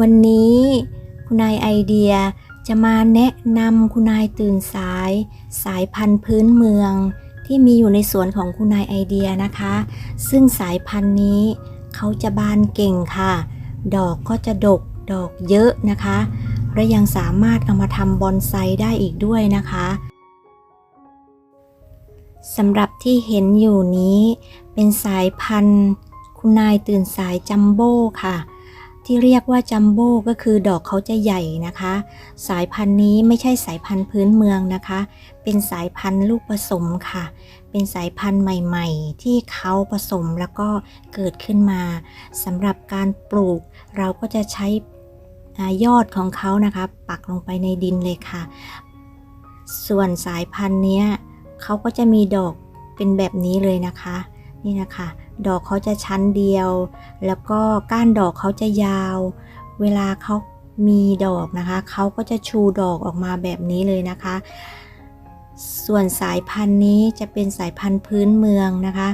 วันนี้คุณนายไอเดียจะมาแนะนำคุณนายตื่นสาย สายพันธุ์พื้นเมือง ที่มีอยู่ในสวนของคุณนายไอเดียนะคะ ซึ่งสายพันธุ์นี้เขาจะบานเก่งค่ะ ดอกก็จะดกดอกเยอะนะคะ และยังสามารถเอามาทำบอนไซได้อีกด้วยนะคะสำหรับที่เห็นอยู่นี้ เป็นสายพันธุ์ คุณนายตื่นสายจัมโบ้ค่ะ ที่เรียกว่าจัมโบ้ก็คือดอกเขาจะใหญ่นะคะ สายพันธุ์นี้ไม่ใช่สายพันธุ์พื้นเมืองนะคะ เป็นสายพันธุ์ลูกผสมค่ะ เป็นสายพันธุ์ใหม่ๆ ที่เขาผสมแล้วก็เกิดขึ้นมาสำหรับการปลูกเราก็จะใช้ยอดของเขานะคะ ปักลงไปในดินเลยค่ะ ส่วนสายพันธุ์นี้เขาก็จะมีดอกเป็นแบบนี้เลยนะคะ นี่นะคะ ดอกเขาจะชั้นเดียว แล้วก็ก้านดอกเขาจะยาว เวลาเขามีดอกนะคะเขาก็จะชูดอกออกมาแบบนี้เลยนะคะ ส่วนสายพันธุ์นี้จะเป็นสายพันธุ์พื้นเมืองนะคะ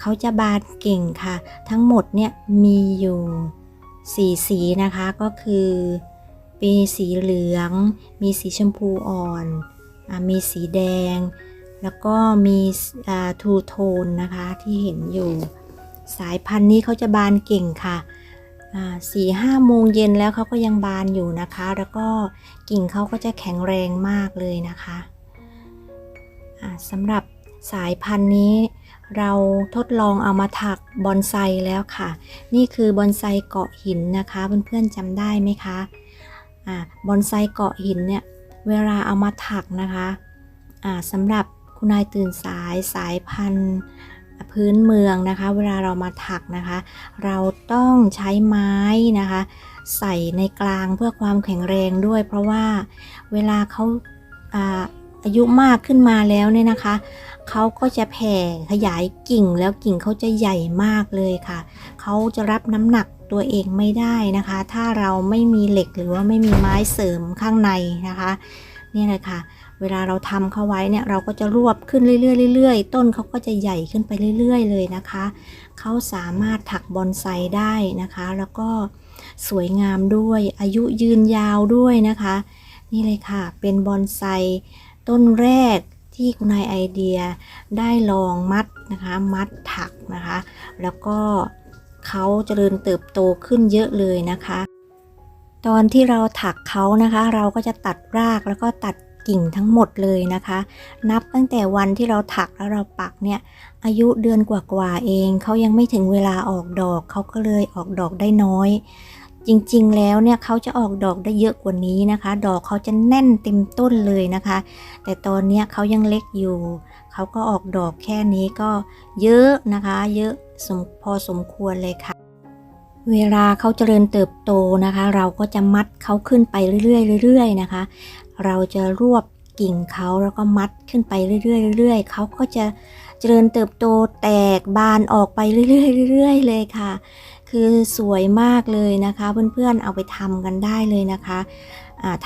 เขาจะบานเก่งค่ะ ทั้งหมดเนี่ยมีอยู่สีสีนะคะก็คือมีสีเหลือง มีสีชมพูอ่อนอมีสีแดง แล้วก็มีทูโทนนะคะที่เห็นอยู่ สายพันธุ์นี้เขาจะบานเก่งค่ะสี่ห้าโมงเย็นแล้วเขาก็ยังบานอยู่นะคะ แล้วก็กิ่งเขาก็จะแข็งแรงมากเลยนะคะะสำหรับสายพันธุ์นี้เราทดลองเอามาถักบอนไซแล้วค่ะ นี่คือบอนไซเกาะหินนะคะเพื่อนๆจำได้ไหมคะอะบอนไซเกาะหินเนี่ยเวลาเอามาถักนะคะะสำหรับ คุณนายตื่นสายสายพันธุ์พื้นเมืองนะคะ เวลาเรามาถักนะคะ เราต้องใช้ไม้นะคะ ใส่ในกลางเพื่อความแข็งแรงด้วย เพราะว่าเวลาเขาอาอายุมากขึ้นมาแล้วเนี่ยนะคะเขาก็จะแผ่ขยายกิ่งแล้วกิ่งเขาจะใหญ่มากเลยค่ะเขาจะรับน้ำหนักตัวเองไม่ได้นะคะ ถ้าเราไม่มีเหล็กหรือว่าไม่มีไม้เสริมข้างในนะคะ นี่เลยค่ะ เวลาเราทำเข้าไว้เนี่ยเราก็จะรวบขึ้นเรื่อยๆเรื่อยๆต้นเขาก็จะใหญ่ขึ้นไปเรื่อยๆ เลยนะคะ เขาสามารถถักบอนไซได้นะคะ แล้วก็สวยงามด้วย อายุยืนยาวด้วยนะคะ นี่เลยค่ะ เป็นบอนไซต้นแรกที่คุณนายไอเดียได้ลองมัดนะคะ มัดถักนะคะ แล้วก็เขาเจริญเติบโตขึ้นเยอะเลยนะคะ ตอนที่เราถักเขานะคะ เราก็จะตัดรากแล้วก็ตัดกิ่งทั้งหมดเลยนะคะ นับตั้งแต่วันที่เราถักแล้วเราปักเนี่ยอายุเดือนกว่าๆเองเขายังไม่ถึงเวลาออกดอกเขาก็เลยออกดอกได้น้อย จริงๆแล้วเนี่ยเขาจะออกดอกได้เยอะกว่านี้นะคะ ดอกเขาจะแน่นเต็มต้นเลยนะคะ แต่ตอนนี้เขายังเล็กอยู่เขาก็ออกดอกแค่นี้ก็เยอะนะคะ เยอะสมพอสมควรเลยค่ะ เวลาเขาเจริญเติบโตนะคะ เราก็จะมัดเขาขึ้นไปเรื่อยๆเรื่อยๆนะคะ เราจะรวบกิ่งเขาแล้วก็มัดขึ้นไปเรื่อยๆเรื่อยๆเขาก็จะเจริญเติบโตแตกบานออกไปเรื่อยๆเรื่อยๆเลยค่ะ คือสวยมากเลยนะคะ เพื่อนๆเอาไปทำกันได้เลยนะคะ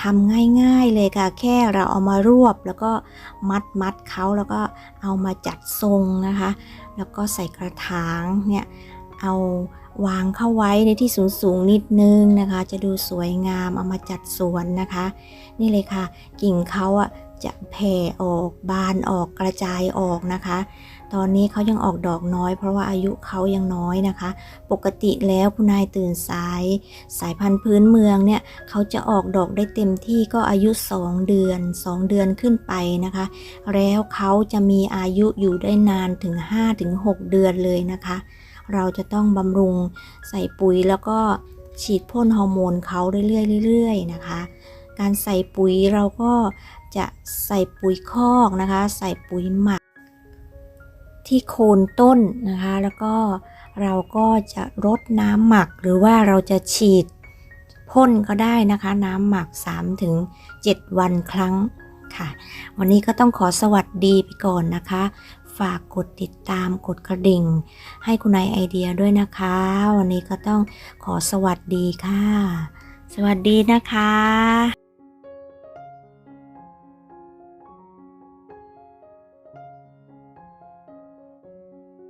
ทำง่ายๆเลยค่ะ แค่เราเอามารวบแล้วก็มัดมัดเขาแล้วก็เอามาจัดทรงนะคะ แล้วก็ใส่กระถางเนี่ย เอาวางเข้าไว้ในที่สูงสูงนิดนึงนะคะ จะดูสวยงามเอามาจัดสวนนะคะ นี่เลยค่ะ กิ่งเขาอะจะแผ่ออกบานออกกระจายออกนะคะ ตอนนี้เขายังออกดอกน้อย เพราะว่าอายุเขายังน้อยนะคะ ปกติแล้วคุณนายตื่นสาย สายพันธุ์พื้นเมืองเนี่ยเขาจะออกดอกได้เต็มที่ก็อายุ 2 เดือน 2 เดือนขึ้นไปนะคะ แล้วเขาจะมีอายุอยู่ได้นานถึง 5-6 เดือนเลยนะคะ เราจะต้องบำรุงใส่ปุ๋ยแล้วก็ฉีดพ่นฮอร์โมนเขาเรื่อยๆเรื่อยๆนะคะ การใส่ปุ๋ยเราก็จะใส่ปุ๋ยคอกนะคะ ใส่ปุ๋ยหมัก ที่โคนต้นนะคะ แล้วก็เราก็จะรดน้ำหมักหรือว่าเราจะฉีดพ่นก็ได้นะคะ น้ำหมัก 3-7วันครั้งค่ะ วันนี้ก็ต้องขอสวัสดีไปก่อนนะคะ ฝากกดติดตามกดกระดิ่ง ให้คุณนายไอเดียด้วยนะคะ วันนี้ก็ต้องขอสวัสดีค่ะ สวัสดีนะคะ